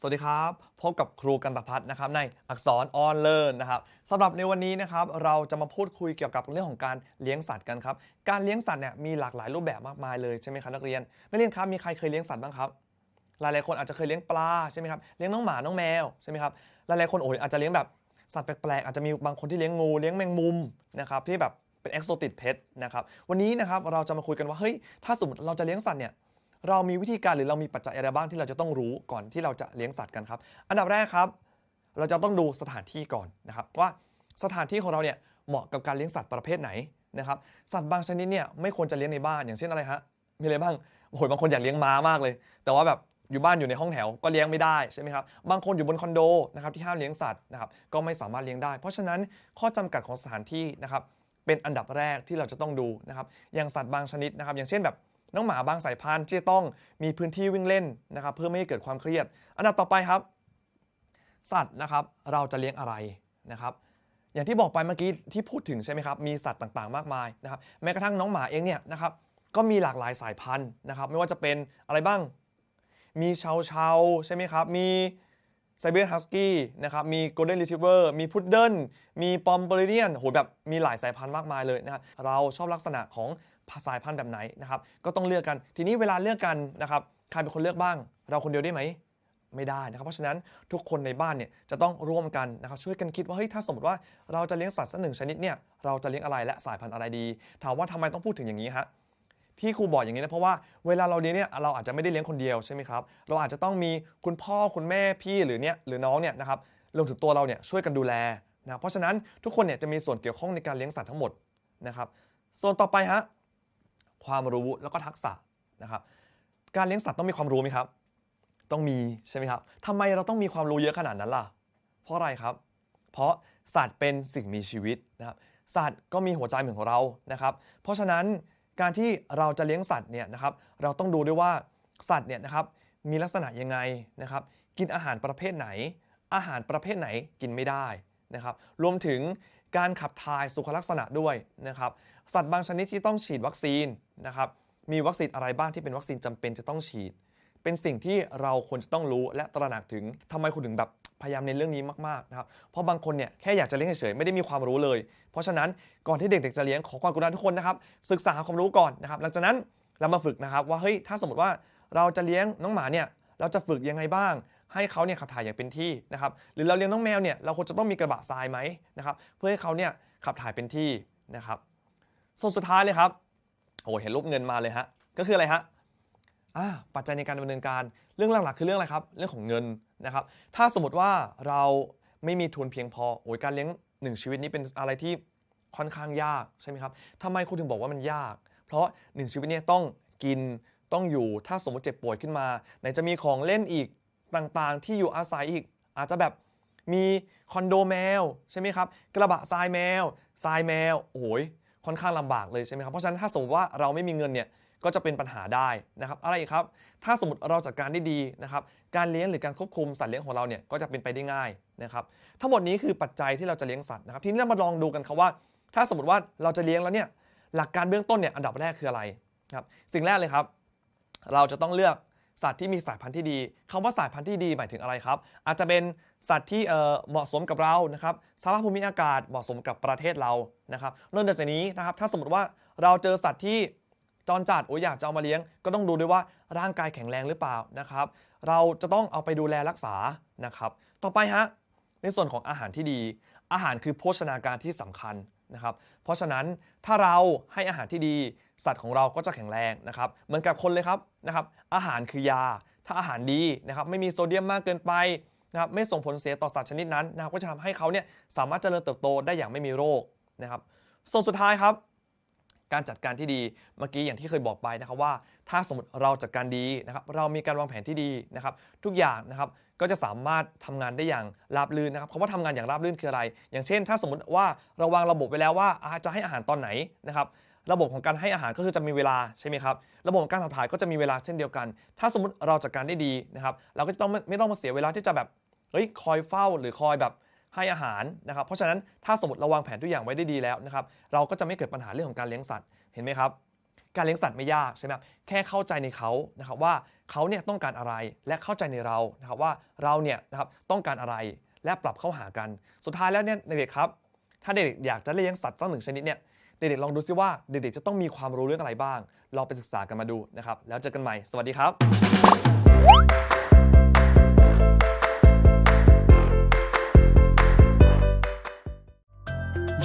สวัสดีครับ พบกับครูกันตพัฒน์นะครับในอักษรออนเลิร์นนะครับสำหรับในวันนี้นะครับเราจะมาพูดคุยเกี่ยวกับเรื่องของการเลี้ยงสัตว์กันครับ การเลี้ยงสัตว์เนี่ยมีหลากหลายรูปแบบมากมายเลยใช่ไหมครับนักเรียนนักเรียนครับมีใครเคยเลี้ยงสัตว์บ้างครับ หลายๆคนอาจจะเคยเลี้ยงปลาใช่ไหมครับเลี้ยงน้องหมาน้องแมวใช่ไหมครับหลายๆคนโอ้ยอาจจะเลี้ยงแบบสัตว์แปลกๆอาจจะมีบางคนที่เลี้ยงงูเลี้ยงแมงมุมนะครับที่แบบเป็นเอ็กโซติดเพนะครับวันนี้นะครับเราจะมาคุยกันว่าเฮ้ยถ้าสมมติเราจะเลี้ยงสัตว์เนี่ย เรามีวิธีการหรือเรามีปัจจัยอะไรบ้างที่เราจะต้องรู้ก่อนที่เราจะเลี้ยงสัตว์กันครับ อันดับแรกครับ เราจะต้องดูสถานที่ก่อนนะครับ ว่าสถานที่ของเราเนี่ยเหมาะกับการเลี้ยงสัตว์ประเภทไหนนะครับสัตว์บางชนิดเนี่ยไม่ควรจะเลี้ยงในบ้านอย่างเช่นอะไรฮะมีอะไรบ้างโอ้โหบางคนอยากเลี้ยงม้ามากเลย แต่ว่าแบบอยู่บ้านอยู่ในห้องแถวก็เลี้ยงไม่ได้ใช่ไหมครับบางคนอยู่บนคอนโดนะครับที่ห้ามเลี้ยงสัตว์นะครับก็ไม่สามารถเลี้ยงได้ เพราะฉะนั้นข้อจำกัดของสถานที่นะครับเป็นอันดับแรกที่เราจะต้องดูนะครับอย่างสัตว์บางชนิดนะครับ อย่างเช่นแบบ น้องหมาบางสายพันธุ์ที่จะต้องมีพื้นที่วิ่งเล่นนะครับเพื่อไม่ให้เกิดความเครียด อันดับต่อไปครับ สัตว์นะครับเราจะเลี้ยงอะไรนะครับอย่างที่บอกไปเมื่อกี้ที่พูดถึงใช่ไหมครับมีสัตว์ต่างๆ มากมายนะครับแม้กระทั่งน้องหมาเองเนี่ยนะครับก็มีหลากหลายสายพันธุ์นะครับไม่ว่าจะเป็นอะไรบ้าง มีชาวชาวใช่ไหมครับมี ไซเบียนฮัสกี้นะครับ มีโกลเด้นรีทรีเวอร์มีพุดเดิลมีปอมเบริเนียนโหแบบมีหลายสายพันธุ์มากมายเลยนะครับ เราชอบลักษณะของสายพันธุ์แบบไหนนะครับ ก็ต้องเลือกกัน ทีนี้เวลาเลือกกันนะครับ ใครเป็นคนเลือกบ้าง เราคนเดียวได้ไหม ไม่ได้นะครับ เพราะฉะนั้นทุกคนในบ้านเนี่ยจะต้องร่วมกันนะครับ ช่วยกันคิดว่าเฮ้ย ถ้าสมมติว่าเราจะเลี้ยงสัตว์สักหนึ่งชนิดเนี่ย เราจะเลี้ยงอะไรและสายพันธุ์อะไรดี ถามว่าทำไมต้องพูดถึงอย่างนี้ฮะ ที่ครูบอกอย่างนี้นะเพราะว่าเวลาเราเลี้ยงเนี่ยเราอาจจะไม่ได้เลี้ยงคนเดียวใช่ไหมครับเราอาจจะต้องมีคุณพ่อคุณแม่พี่หรือเนี่ยหรือน้องเนี่ยนะครับรวมถึงตัวเราเนี่ยช่วยกันดูแลนะเพราะฉะนั้นทุกคนเนี่ยจะมีส่วนเกี่ยวข้องในการเลี้ยงสัตว์ทั้งหมดนะครับส่วนต่อไปฮะความรู้แล้วก็ทักษะนะครับการเลี้ยงสัตว์ต้องมีความรู้ไหมครับ ต้องมีใช่ไหมครับทำไมเราต้องมีความรู้เยอะขนาดนั้นล่ะ เพราะอะไรครับ เพราะสัตว์เป็นสิ่งมีชีวิตนะครับสัตว์ก็มีหัวใจเหมือนของเรานะครับ เพราะฉะนั้น การที่เราจะเลี้ยงสัตว์เนี่ยนะครับเราต้องดูด้วยว่าสัตว์เนี่ยนะครับมีลักษณะยังไงนะครับ กินอาหารประเภทไหน อาหารประเภทไหนกินไม่ได้นะครับ รวมถึงการขับถ่ายสุขลักษณะด้วยนะครับ สัตว์บางชนิดที่ต้องฉีดวัคซีนนะครับมีวัคซีนอะไรบ้างที่เป็นวัคซีนจำเป็นจะต้องฉีด เป็นสิ่งที่เราควรจะต้องรู้และตระหนักถึงทำไมคุณถึงแบบพยายามในเรื่องนี้มากๆนะครับ เพราะบางคนเนี่ยแค่อยากจะเลี้ยงเฉยๆไม่ได้มีความรู้เลย เพราะฉะนั้นก่อนที่เด็กๆจะเลี้ยงขอความกรุณาทุกคนนะครับศึกษาหาความรู้ก่อนนะครับหลังจากนั้นเรามาฝึกนะครับว่าเฮ้ยถ้าสมมติว่าเราจะเลี้ยงน้องหมาเนี่ยเราจะฝึกยังไงบ้าง ให้เขาเนี่ยขับถ่ายอย่างเป็นที่นะครับหรือเราเลี้ยงน้องแมวเนี่ยเราควรจะต้องมีกระบะทรายไหมนะครับเพื่อให้เขาเนี่ยขับถ่ายเป็นที่นะครับส่วนสุดท้ายเลยครับโอ้เห็นรูปเงินมาเลยฮะก็คืออะไรฮะ ปัจจัยในการดำเนินการเรื่องหลักๆคือเรื่องอะไรครับ เรื่องของเงินนะครับ ถ้าสมมติว่าเราไม่มีทุนเพียงพอโอ้ยการเลี้ยงหนึ่งชีวิตนี้เป็นอะไรที่ค่อนข้างยากใช่ไหมครับทำไมคุณถึงบอกว่ามันยาก เพราะหนึ่งชีวิตเนี้ต้องกินต้องอยู่ถ้าสมมติเจ็บป่วยขึ้นมา ไหนจะมีของเล่นอีกต่างๆ ที่อยู่อาศัยอีก อาจจะแบบมีคอนโดแมวใช่ไหมครับกระบะทรายแมวทรายแมวโอ้ยค่อนข้างลำบากเลยใช่ไหมครับเพราะฉะนั้นถ้าสมมติว่าเราไม่มีเงินเนี่ย ก็จะเป็นปัญหาได้นะครับอะไรครับ ถ้าสมมติเราจัดการได้ดีนะครับการเลี้ยงหรือการควบคุมสัตว์เลี้ยงของเราเนี่ยก็จะเป็นไปได้ง่ายนะครับทั้งหมดนี้คือปัจจัยที่เราจะเลี้ยงสัตว์นะครับทีนี้เรามาลองดูกันครับว่า ถ้าสมมติว่าเราจะเลี้ยงแล้วเนี่ยหลักการเบื้องต้นเนี่ยอันดับแรกคืออะไรครับสิ่งแรกเลยครับ เราจะต้องเลือกสัตว์ที่มีสายพันธุ์ที่ดีคำว่าสายพันธุ์ที่ดีหมายถึงอะไรครับ อาจจะเป็นสัตว์ที่เอ่อเหมาะสมกับเรานะครับสภาพภูมิอากาศเหมาะสมกับประเทศเรานะครับนอกจากนี้นะครับถ้าสมมติว่าเราเจอสัตว์ที่ จรจัดโอ้ยอยากจะเอามาเลี้ยง ก็ต้องดูด้วยว่าร่างกายแข็งแรงหรือเปล่านะครับ เราจะต้องเอาไปดูแลรักษานะครับ ต่อไปฮะในส่วนของอาหารที่ดี อาหารคือโภชนาการที่สำคัญนะครับ เพราะฉะนั้นถ้าเราให้อาหารที่ดี สัตว์ของเราก็จะแข็งแรงนะครับ เหมือนกับคนเลยครับนะครับ อาหารคือยา ถ้าอาหารดีนะครับ ไม่มีโซเดียมมากเกินไปนะครับไม่ส่งผลเสียต่อสัตว์ชนิดนั้นนะครับก็จะทำให้เขาเนี่ยสามารถเจริญเติบโตได้อย่างไม่มีโรคนะครับ ส่วนสุดท้ายครับ การจัดการที่ดีเมื่อกี้อย่างที่เคยบอกไปนะครับว่า ถ้าสมมติเราจัดการดีนะครับ เรามีการวางแผนที่ดีนะครับ ทุกอย่างนะครับก็จะสามารถทำงานได้อย่างราบรื่นนะครับคำว่าทำงานอย่างราบรื่นคืออะไร อย่างเช่น ถ้าสมมติว่าเราวางระบบไว้แล้วว่าจะให้อาหารตอนไหนนะครับระบบของการให้อาหารก็คือจะมีเวลาใช่ไหมครับ ระบบการขับถ่ายก็จะมีเวลาเช่นเดียวกัน ถ้าสมมติเราจัดการได้ดีนะครับ เราก็จะต้องไม่ไม่ต้องมาเสียเวลาที่จะแบบ เฮ้ย คอยเฝ้าหรือคอยแบบ ให้อาหารนะครับ เพราะฉะนั้นถ้าสมมติเราวางแผนทุกอย่างไว้ได้ดีแล้วนะครับ เราก็จะไม่เกิดปัญหาเรื่องของการเลี้ยงสัตว์ เห็นไหมครับ การเลี้ยงสัตว์ไม่ยากใช่ไหมครับแค่เข้าใจในเขานะครับว่าเขาเนี่ยต้องการอะไร และเข้าใจในเรานะครับว่าเราเนี่ยนะครับต้องการอะไร และปรับเข้าหากัน สุดท้ายแล้วเนี่ยเด็กๆครับ ถ้าเด็กๆอยากจะเลี้ยงสัตว์สักหนึ่งชนิดเนี่ยเด็กๆลองดูซิว่าเด็กๆจะต้องมีความรู้เรื่องอะไรบ้างเราไปศึกษากันมาดูนะครับ แล้วเจอกันใหม่ สวัสดีครับ